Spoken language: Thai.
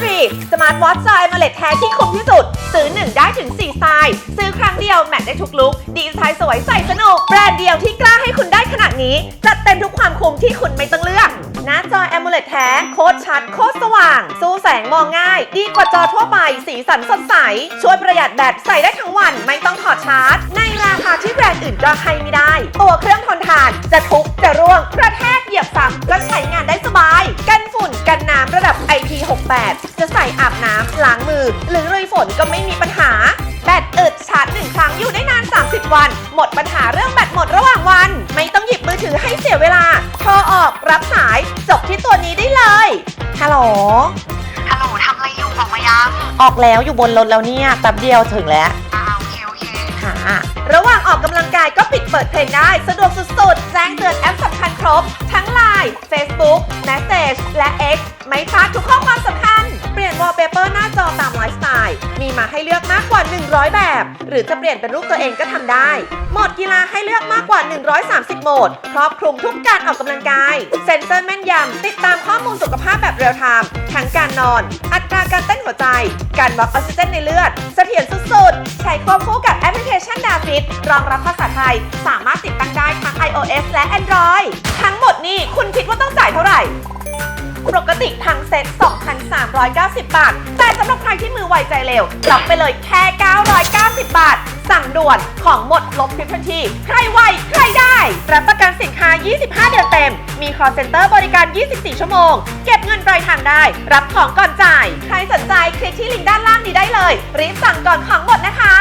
ฟรีสมาร์ทวอทจอยมาเลตแท้ที่คุ้มที่สุด ซื้อ 1 ได้ถึง 4 สไตล์ ซื้อครั้งเดียวแมทได้ทุกลุก ดีไซน์สวยใส่สนุก แบรนด์เดียวที่กล้าให้คุณได้ขนาดนี้ จัดเต็มทุกความคุ้มที่คุณไม่ต้องเลือก หน้าจอ AMOLED แท้ โคตรชัด โคตรสว่าง สู้แสงมองง่าย ดีกว่าจอทั่วไป สีสันสดใส ช่วยประหยัดแบตใส่ได้ทั้งวัน ไม่ต้องถอดชาร์จ ในราคาที่แบรนด์อื่นก็ให้ไม่ได้ ตัวเครื่องทนทาน จะทุบจะร่วงกระแทกเหยียบซ้ำก็ใช้งานได้สบาย กันฝุ่นกันน้ำระดับ IP68 จะใส่อาบน้ำล้างมือ หรือลุยฝนก็ไม่มีปัญหา แบตอึดชาร์จหนึ่งครั้งอยู่ได้นาน 30 วัน หมดปัญหาเรื่องแบตหมดระหว่างวัน ไม่ต้องหยิบมือถือให้เสียเวลาโทรออกรับสาย จบที่ตัวนี้ได้เลยฮัลโหลฮัลโหลทำอะไรอยู่บอกมายังออกแล้วอยู่บนรถแล้วเนี่ยแป๊บเดียวถึงแล้วอ่าโอเคโอเคค่ะระหว่างออกกำลังกายก็ปิดเปิดเพลงได้ สะดวกสุดๆแจ้งเตือนแอปสำคัญครบ ทั้ง Line Facebook Message และ X ไม่พลาดทุกข้อความสำคัญ เปลี่ยนวอลเปเปอร์หน้าจอตามไลฟ์สไตล์ มีมาให้เลือกมากกว่า 100 แบบ หรือจะเปลี่ยนเป็นรูปตัวเองก็ทำได้ โหมดกีฬาให้เลือกมากกว่า 130 โหมด ครอบคลุมทุกการออกกำลังกาย เซ็นเซอร์แม่นยำ ติดตามข้อมูลสุขภาพแบบเรียลไทม์ทั้งการนอน อัตราการเต้นหัวใจ การวัดออกซิเจนในเลือด เสถียรสุดๆ ใช้ควบคู่กับแอปพลิเคชันดาฟิตรองรับภาษาไทย สามารถติดตั้งได้ทั้ง iOS และ Android ทั้งหมดนี้คุณ ปกติทั้งเซ็ต 2,390 บาท แต่สำหรับใครที่มือไวใจเร็วรับไปเลยแค่ 990 บาท สั่งด่วนของหมดลบพริบทันที ใครไว ใครได้ รับประกันสินค้า 25 เดือนเต็ม มี call center บริการ 24 ชั่วโมง เก็บเงินปลายทางได้ รับของก่อนจ่าย ใครสนใจคลิกที่ลิงก์ด้านล่างนี้ได้เลย รีบสั่งก่อนของหมดนะคะ